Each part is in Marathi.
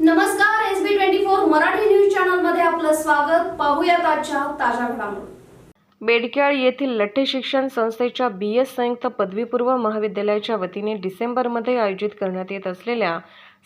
नमस्कार S B twenty four Marathi news चॅनलमध्ये आपलं स्वागत. पाहूया आजच्या ताज्या घडामोडी. बेडक्याळ येथील लठ्ठे शिक्षण संस्थेच्या बी एस संयुक्त पदवीपूर्व महाविद्यालयाच्या वतीने डिसेंबरमध्ये आयोजित करण्यात येत असलेल्या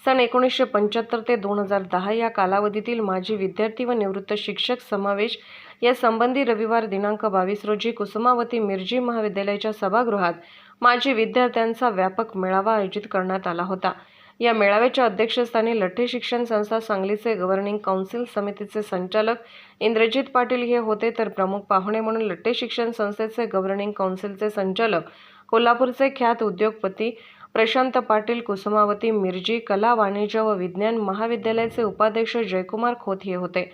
सन एकोणीसशे पंच्याहत्तर ते दोन हजार दहा या कालावधीतील माजी विद्यार्थी व निवृत्त शिक्षक समावेश या संबंधी रविवार दिनांक बावीस रोजी कुसुमावती मिरजी महाविद्यालयाच्या सभागृहात माजी विद्यार्थ्यांचा व्यापक मेळावा आयोजित करण्यात आला होता. या मेळाव्याच्या अध्यक्षस्थानी लठ्ठे शिक्षण संस्था सांगलीचे गव्हर्निंग काउन्सिल समितीचे संचालक इंद्रजित पाटील हे होते. तर प्रमुख पाहुणे म्हणून लठ्ठे शिक्षण संस्थेचे गव्हर्निंग काउन्सिलचे संचालक कोल्हापूरचे ख्यात उद्योगपती प्रशांत पाटील कुसुमावती मिरजी कला वाणिज्य व विज्ञान महाविद्यालयाचे उपाध्यक्ष जयकुमार खोत हे होते.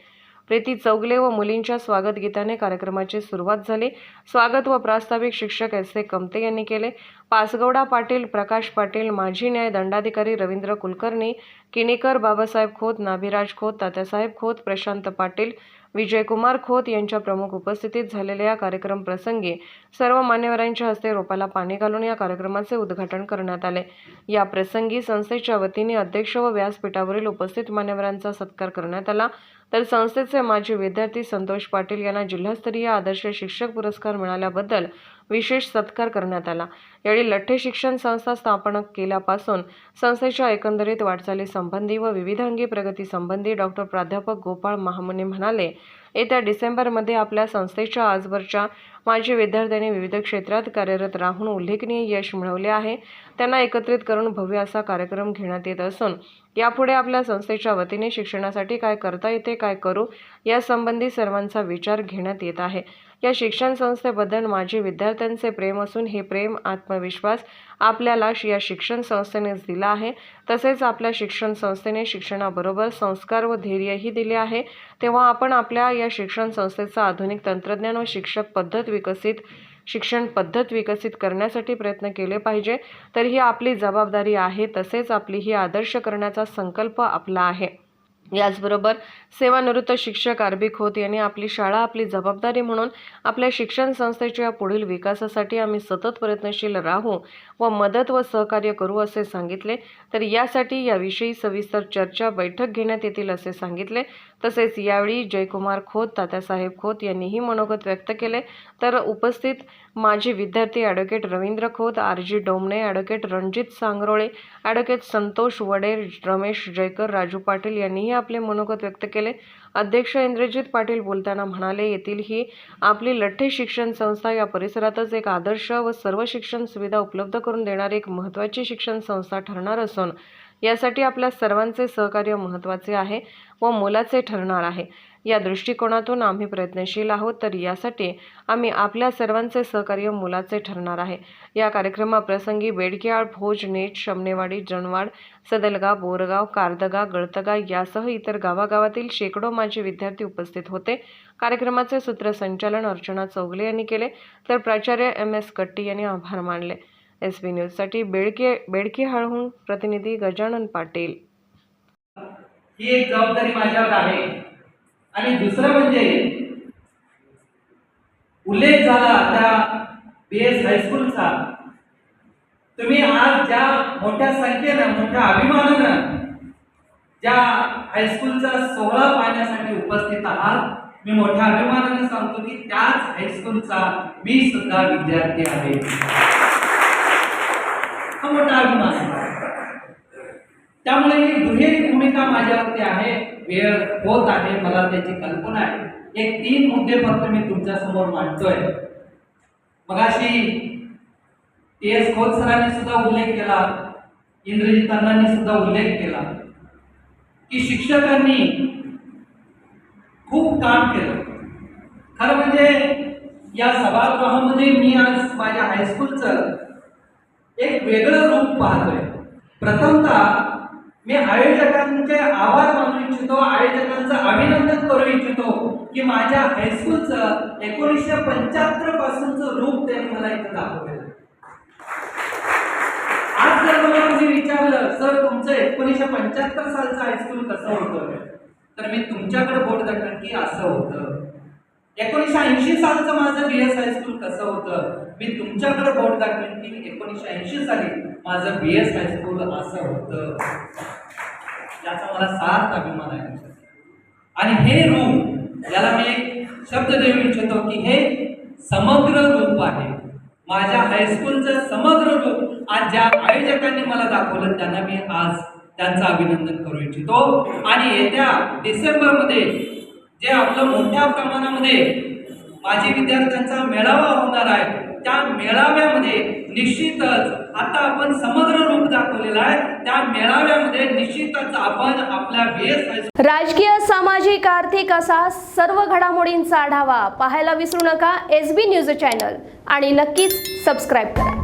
प्रीती चौगले व मुलींच्या स्वागत गीताने कार्यक्रमाची सुरुवात झाली. स्वागत व प्रास्ताविक शिक्षक एस ए कमते यांनी केले. पासगौडा पाटील प्रकाश पाटील माजी न्याय दंडाधिकारी रवींद्र कुलकर्णी किणीकर बाबासाहेब खोत नाभिराज खोत तात्यासाहेब खोत प्रशांत पाटील विजयकुमार खोत यांच्या प्रमुख उपस्थितीत झालेल्या या कार्यक्रम प्रसंगी सर्व मान्यवरांच्या हस्ते रोपाला पाणी घालून या कार्यक्रमाचे उद्घाटन करण्यात आले. या प्रसंगी संस्थेच्या वतीने अध्यक्ष व व्यासपीठावरील उपस्थित मान्यवरांचा सत्कार करण्यात आला. तर संस्थेचे माजी विद्यार्थी संतोष पाटील यांना जिल्हास्तरीय आदर्श शिक्षक पुरस्कार मिळाल्याबद्दल विशेष सत्कार करण्यात आला. यावेळी लठ्ठे शिक्षण संस्था स्थापन केल्यापासून संस्थेच्या एकंदरीत वाटचाली संबंधी व विविधांगी प्रगती संबंधी डॉक्टर प्राध्यापक गोपाळ महामुने म्हणाले येत्या डिसेंबरमध्ये आपल्या संस्थेच्या आजवरच्या माजी विद्यार्थ्यांनी विविध क्षेत्रात कार्यरत राहून उल्लेखनीय यश मिळवले आहे. त्यांना एकत्रित करून भव्य असा कार्यक्रम घेण्यात येत असून यापुढे आपल्या संस्थेच्या वतीने शिक्षणासाठी काय करता येते काय करू यासंबंधी सर्वांचा विचार घेण्यात येत आहे. या शिक्षण संस्थेबद्दल माझे विद्यार्थ्यांचे प्रेम असून हे प्रेम आत्मविश्वास आपल्याला श- या शिक्षण संस्थेनेच दिला आहे. तसेच आपल्या शिक्षण संस्थेने शिक्षणाबरोबर संस्कार व धैर्यही दिले आहे. तेव्हा आपण आपल्या या शिक्षण संस्थेचा आधुनिक तंत्रज्ञान व शिक्षक पद्धत विकसित शिक्षण पद्धत विकसित करण्यासाठी प्रयत्न केले पाहिजे. तर ही आपली जबाबदारी आहे. तसेच आपली ही आदर्श करण्याचा संकल्प आपला आहे. याचबरोबर सेवानिवृत्त शिक्षक आरबी खोत यांनी आपली शाळा आपली जबाबदारी म्हणून आपल्या शिक्षण संस्थेच्या पुढील विकासासाठी आम्ही सतत प्रयत्नशील राहू व मदत व सहकार्य करू असे सांगितले. तर यासाठी याविषयी सविस्तर चर्चा बैठक घेण्यात येतील असे सांगितले. तसेच यावेळी जयकुमार खोत तात्यासाहेब खोत यांनीही मनोगत व्यक्त केले. तर उपस्थित माजी विद्यार्थी advocate Ravindra Khot R G Domane advocate Ranjit Sangrole advocate Santosh Vader Ramesh Jaykar Raju Patil यांनीही आपले मनोगत व्यक्त केले. अध्यक्ष इंद्रजित पाटील बोलताना म्हणाले येथील ही आपली लठ्ठे शिक्षण संस्था या परिसरातच एक आदर्श व सर्व शिक्षण सुविधा उपलब्ध करून देणारी एक महत्त्वाची शिक्षण संस्था ठरणार असून यासाठी आपल्या सर्वांचे सहकार्य महत्त्वाचे आहे. व मोलाचे ठरणार आहे. या दृष्टिकोनातून आम्ही प्रयत्नशील आहोत तर यासाठी आम्ही आपल्या सर्वांचे सहकार्य मोलाचे ठरणार आहे. या कार्यक्रमाप्रसंगी बेडकेआळ भोज नेट शमनेवाडी जनवाड सदलगा बोरगाव कारदगा गळतगा यासह इतर गावागावातील शेकडो माजी विद्यार्थी उपस्थित होते. कार्यक्रमाचे सूत्रसंचालन अर्चना चौगले यांनी केले तर प्राचार्य एम एस कट्टी यांनी आभार मानले. एस बी न्यूजसाठी बेडके बेडकीहाळहून प्रतिनिधी गजानन पाटील. ही एक जबाबदारी माझ्यावर आहे. आणि दुसरं म्हणजे उल्लेख झाला त्या बी एस हायस्कूलचा तुम्ही आज ज्या मोठ्या संख्येनं मोठ्या अभिमानानं ज्या हायस्कूलचा सोहळा पाहण्यासाठी उपस्थित आहात मी मोठ्या अभिमानानं सांगतो की त्याच हायस्कूलचा मी सुद्धा विद्यार्थी आहे. हा मोठा अभिमान त्यामुळे ही दुहेरी भूमिका माझ्यावरती आहे वेळ होत आहे मला त्याची कल्पना आहे. एक तीन मुद्दे फक्त मी तुमच्यासमोर मांडतोय. मगाशी टी एस खोत सरांनी सुद्धा उल्लेख केला इंद्रजित अण्णांनी सुद्धा उल्लेख केला की शिक्षकांनी खूप काम केलं. खरं म्हणजे या सभागृहामध्ये मी आज माझ्या हायस्कूलचं एक वेगळं रूप पाहतोय. प्रथमतः मी आयोजकांचे आभार मानू इच्छितो आयोजकांचं अभिनंदन करू इच्छितो की माझ्या हायस्कूलचं एकोणीसशे पंच्याहत्तर पासूनचं रूप त्यांनी मला इथं दाखवलेलं आज जर मला तुम्ही विचारलं सर तुमचं एकोणीसशे पंच्याहत्तर सालचं हायस्कूल कसं होतं? तर मी तुमच्याकडे बोट दाखवेन की असं होतं. एकोणीसशे ऐंशी सालचं माझं बी एस हायस्कूल कसं होतं? मी तुमच्याकडे बोट दाखवेन की एकोणीसशे ऐंशी साली माझं बी एस हायस्कूल असं होतं. याचा मला सार्थ अभिमान आहे. आणि हे रूप याला मी एक शब्द देऊ इच्छितो की हे समग्र रूप आहे. माझ्या हायस्कूलचं समग्र रूप आज ज्या आयोजकांनी मला दाखवलं त्यांना मी आज त्यांचं अभिनंदन करू इच्छितो. आणि येत्या डिसेंबरमध्ये जे आपलं मोठ्या प्रमाणामध्ये माजी विद्यार्थ्यांचा मेळावा होणार आहे मेळाव्यामध्ये निश्चितच आता आपण समग्र रूप दाखवलेला आहे. त्या मेळाव्यामध्ये निश्चितच आपण आपल्या बी राजकीय सामाजिक आर्थिक असा सर्व घडामोडींचा आढावा पाहायला विसरू नका. एस बी न्यूज चॅनल आणि नक्कीच सबस्क्राईब करा.